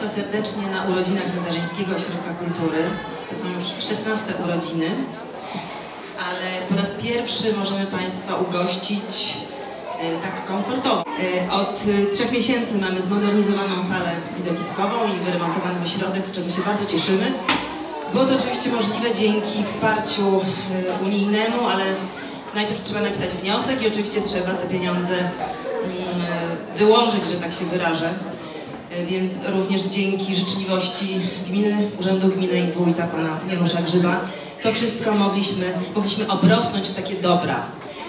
Państwa serdecznie na urodzinach Nadarzyńskiego Ośrodka Kultury. To są już 16 urodziny, ale po raz pierwszy możemy Państwa ugościć e, tak komfortowo. E, Od e, trzech miesięcy mamy zmodernizowaną salę widowiskową i wyremontowany ośrodek, z czego się bardzo cieszymy. Było to oczywiście możliwe dzięki wsparciu unijnemu, ale najpierw trzeba napisać wniosek i oczywiście trzeba te pieniądze mm, wyłożyć, że tak się wyrażę. E, Więc również dzięki życzliwości gminy, Urzędu Gminy i wójta pana Janusza Grzyba to wszystko mogliśmy, mogliśmy obrosnąć w takie dobra.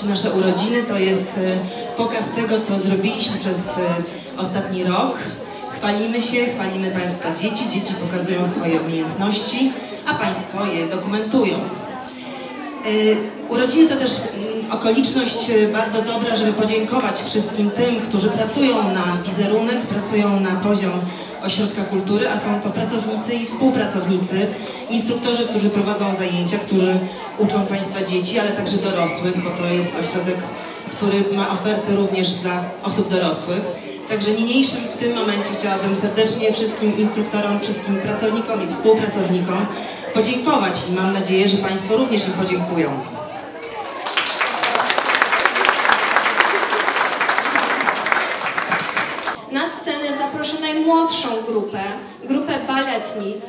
Nasze urodziny to jest e, pokaz tego, co zrobiliśmy przez e, ostatni rok. Chwalimy się, chwalimy Państwa dzieci, dzieci pokazują swoje umiejętności, a Państwo je dokumentują. Urodziny to też okoliczność y, bardzo dobra, żeby podziękować wszystkim tym, którzy pracują na wizerunek, pracują na poziom ośrodka kultury, a są to pracownicy i współpracownicy, instruktorzy, którzy prowadzą zajęcia, którzy uczą Państwa dzieci, ale także dorosłych, bo to jest ośrodek, który ma ofertę również dla osób dorosłych. Także niniejszym w tym momencie chciałabym serdecznie wszystkim instruktorom, wszystkim pracownikom i współpracownikom podziękować i mam nadzieję, że Państwo również im podziękują. Na scenę zaproszę najmłodszą grupę, grupę baletnic.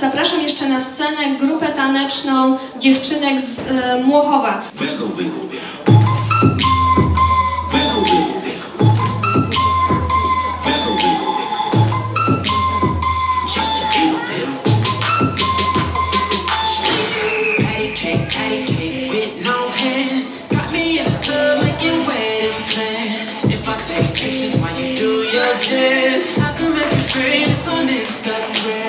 zapraszam jeszcze na scenę grupę taneczną dziewczynek z y, Młochowa. Take pictures while you do your dance I can make you on Instagram.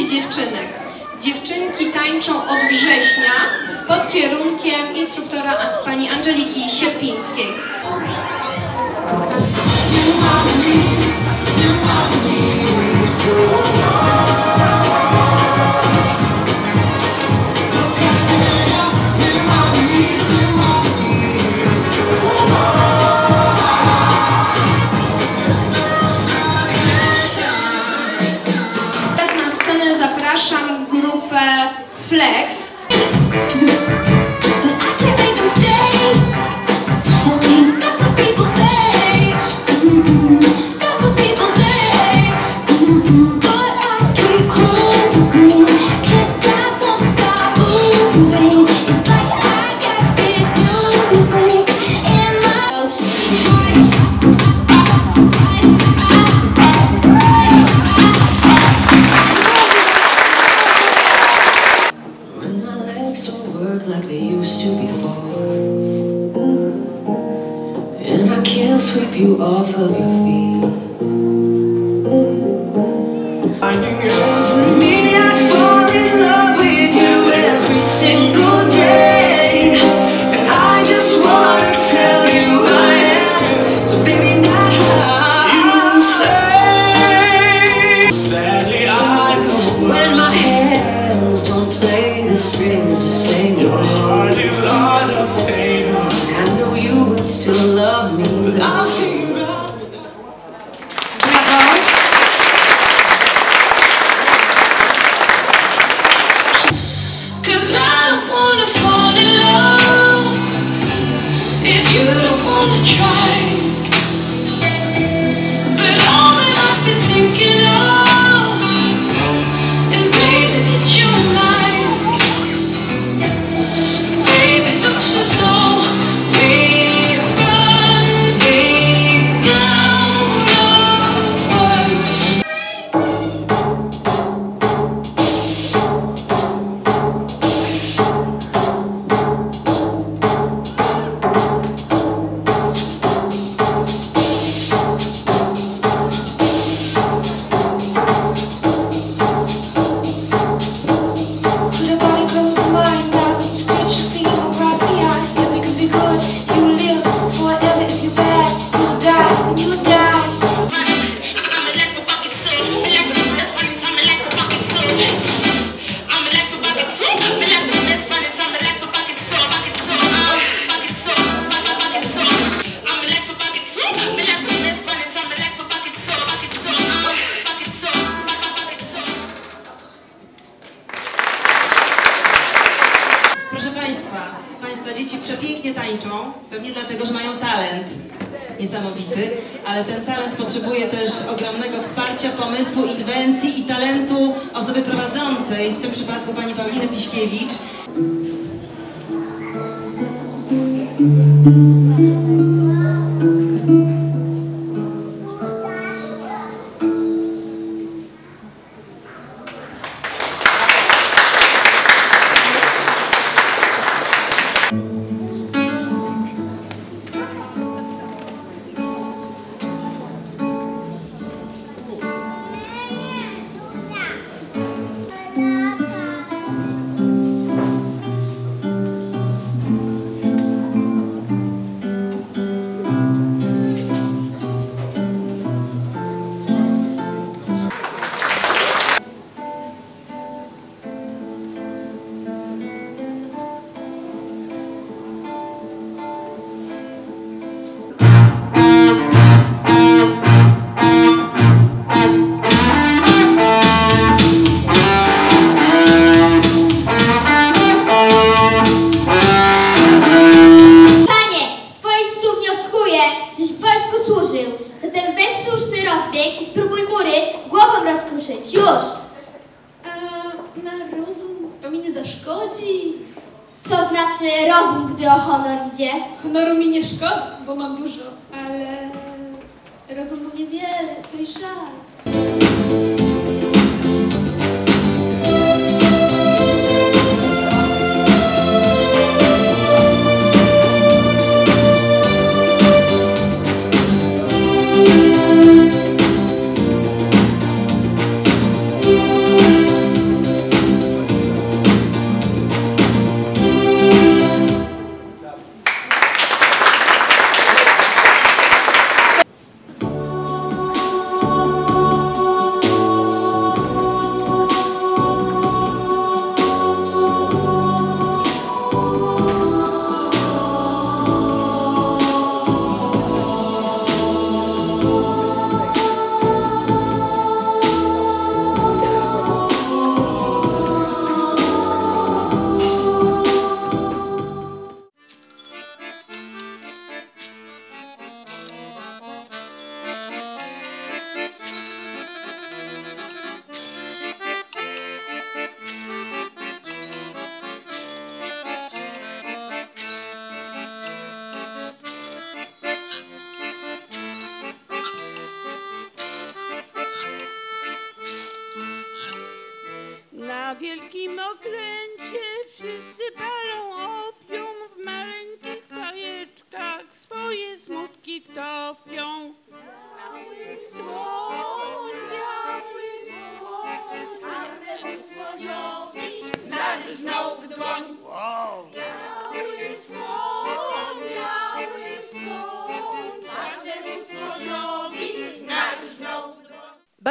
dziewczynek. Dziewczynki tańczą od września pod kierunkiem instruktora pani Angeliki Sierpińskiej. Nie mam nic, nie mam nic. For me, I fall in love with you every single pięknie tańczą, pewnie dlatego, że mają talent niesamowity, ale ten talent potrzebuje też ogromnego wsparcia, pomysłu, inwencji i talentu osoby prowadzącej, w tym przypadku pani Pauliny Piśkiewicz.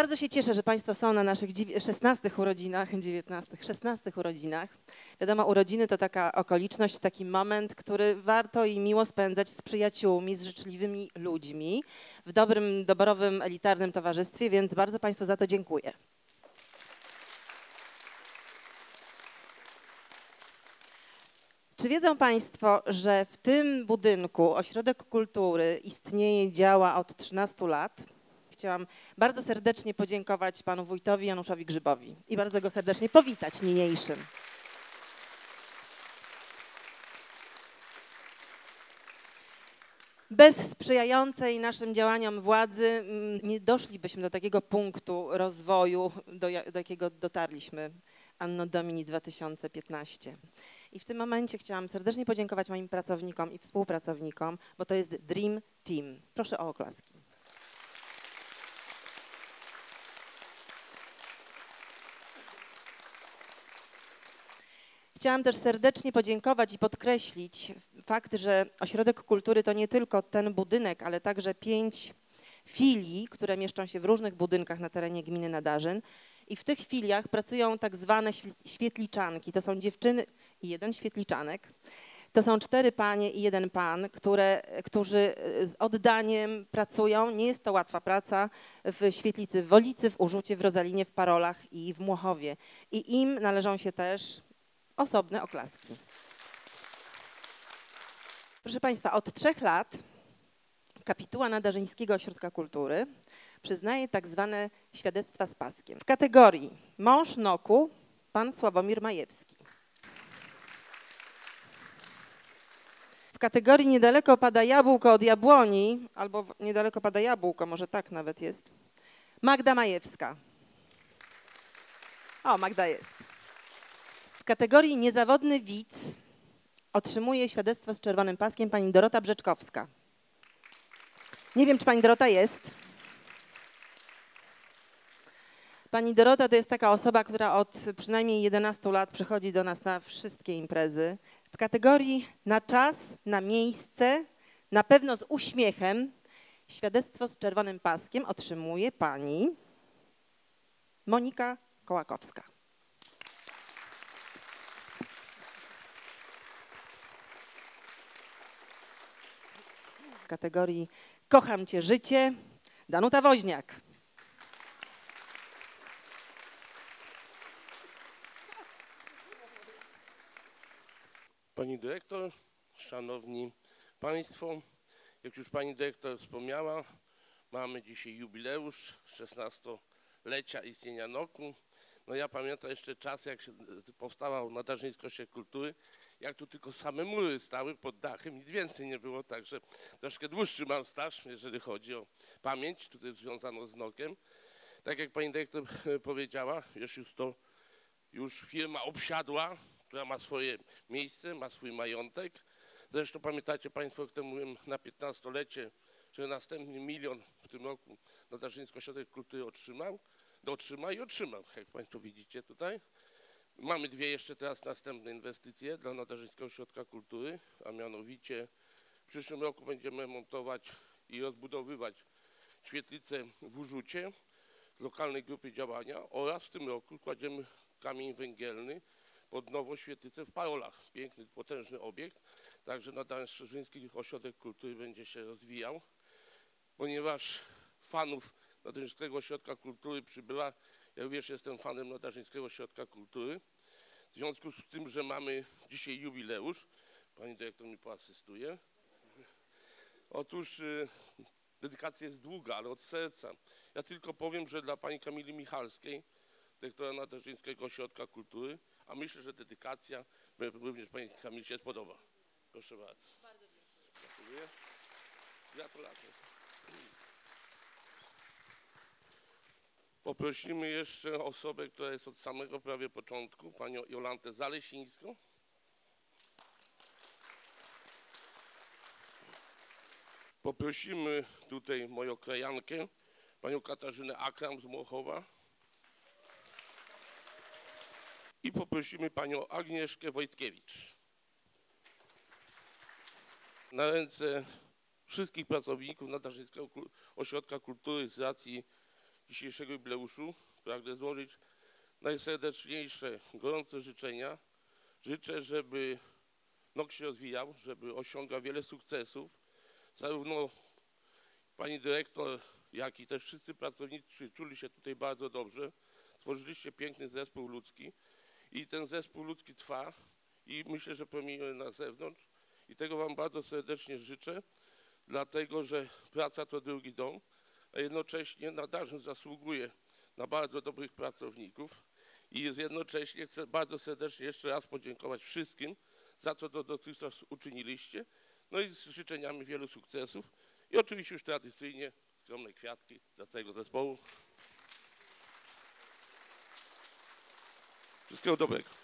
Bardzo się cieszę, że Państwo są na naszych dziewię- 16 urodzinach, 19, 16 urodzinach. Wiadomo, urodziny to taka okoliczność, taki moment, który warto i miło spędzać z przyjaciółmi, z życzliwymi ludźmi, w dobrym, doborowym, elitarnym towarzystwie, więc bardzo Państwu za to dziękuję. Czy wiedzą Państwo, że w tym budynku Ośrodek Kultury istnieje działa od 13 lat? Chciałam bardzo serdecznie podziękować panu wójtowi Januszowi Grzybowi i bardzo go serdecznie powitać niniejszym. Bez sprzyjającej naszym działaniom władzy mm, nie doszlibyśmy do takiego punktu rozwoju, do, do jakiego dotarliśmy Anno Domini 2015. I w tym momencie chciałam serdecznie podziękować moim pracownikom i współpracownikom, bo to jest Dream Team. Proszę o oklaski. Chciałam też serdecznie podziękować i podkreślić fakt, że Ośrodek Kultury to nie tylko ten budynek, ale także pięć filii, które mieszczą się w różnych budynkach na terenie gminy Nadarzyn. I w tych filiach pracują tak zwane świ- świetliczanki. To są dziewczyny i jeden świetliczanek. To są cztery panie i jeden pan, które, którzy e, z oddaniem pracują. Nie jest to łatwa praca w świetlicy w Wolicy, w Urzucie, w Rozalinie, w Parolach i w Młochowie. I im należą się też osobne oklaski. Proszę Państwa, od trzech lat kapituła Nadarzyńskiego Ośrodka Kultury przyznaje tak zwane świadectwa z paskiem. W kategorii mąż NOK-u pan Sławomir Majewski. W kategorii niedaleko pada jabłko od jabłoni, albo niedaleko pada jabłko, może tak nawet jest, Magda Majewska. O, Magda jest. W kategorii niezawodny widz otrzymuje świadectwo z czerwonym paskiem pani Dorota Brzeczkowska. Nie wiem, czy pani Dorota jest. Pani Dorota to jest taka osoba, która od przynajmniej 11 lat przychodzi do nas na wszystkie imprezy. W kategorii na czas, na miejsce, na pewno z uśmiechem, świadectwo z czerwonym paskiem otrzymuje pani Monika Kołakowska. Kategorii Kocham Cię życie, Danuta Woźniak. Pani dyrektor, szanowni państwo, jak już pani dyrektor wspomniała, mamy dzisiaj jubileusz 16-lecia istnienia NOK-u. No ja pamiętam jeszcze czas, jak się powstała Nadarzyński Ośrodek Kultury, jak tu tylko same mury stały pod dachem, nic więcej nie było, także troszkę dłuższy mam staż, jeżeli chodzi o pamięć, tutaj związaną z NOK-iem. Tak jak pani dyrektor powiedziała, już, już to już firma obsiadła, która ma swoje miejsce, ma swój majątek. Zresztą pamiętacie Państwo, jak mówiłem na 15-lecie, że następny milion w tym roku Nadarzyński Ośrodek Kultury otrzymał, dotrzyma i otrzymał, jak Państwo widzicie tutaj. Mamy dwie jeszcze teraz następne inwestycje dla Nadarzyńskiego Ośrodka Kultury, a mianowicie w przyszłym roku będziemy montować i rozbudowywać świetlicę w Urzucie z lokalnej grupy działania oraz w tym roku kładziemy kamień węgielny pod nową świetlicę w Parolach. Piękny, potężny obiekt, także Nadarzyński Ośrodek Kultury będzie się rozwijał, ponieważ fanów Nadarzyńskiego Ośrodka Kultury przybywa. Ja również jestem fanem Nadarzyńskiego Ośrodka Kultury. W związku z tym, że mamy dzisiaj jubileusz, pani dyrektor mi poasystuje. Otóż y, dedykacja jest długa, ale od serca. Ja tylko powiem, że dla pani Kamili Michalskiej, dyrektora Nadarzyńskiego Ośrodka Kultury, a myślę, że dedykacja również pani Kamili się spodoba. Proszę bardzo. Bardzo dziękuję. Gratulacje. Poprosimy jeszcze osobę, która jest od samego prawie początku, panią Jolantę Zalesińską. Poprosimy tutaj moją krajankę, panią Katarzynę Akram z Młochowa. I poprosimy panią Agnieszkę Wojtkiewicz. Na ręce wszystkich pracowników Nadarzyńskiego Ośrodka Kultury z racji dzisiejszego jubileuszu pragnę złożyć najserdeczniejsze, gorące życzenia. Życzę, żeby NOK się rozwijał, żeby osiągał wiele sukcesów. Zarówno pani dyrektor, jak i też wszyscy pracownicy czuli się tutaj bardzo dobrze. Stworzyliście piękny zespół ludzki i ten zespół ludzki trwa i myślę, że promieniuje na zewnątrz i tego wam bardzo serdecznie życzę, dlatego że praca to drugi dom a jednocześnie Nadarzyn zasługuje na bardzo dobrych pracowników i jednocześnie chcę bardzo serdecznie jeszcze raz podziękować wszystkim za to, co dotychczas uczyniliście, no i z życzeniami wielu sukcesów i oczywiście już tradycyjnie skromne kwiatki dla całego zespołu. Wszystkiego dobrego.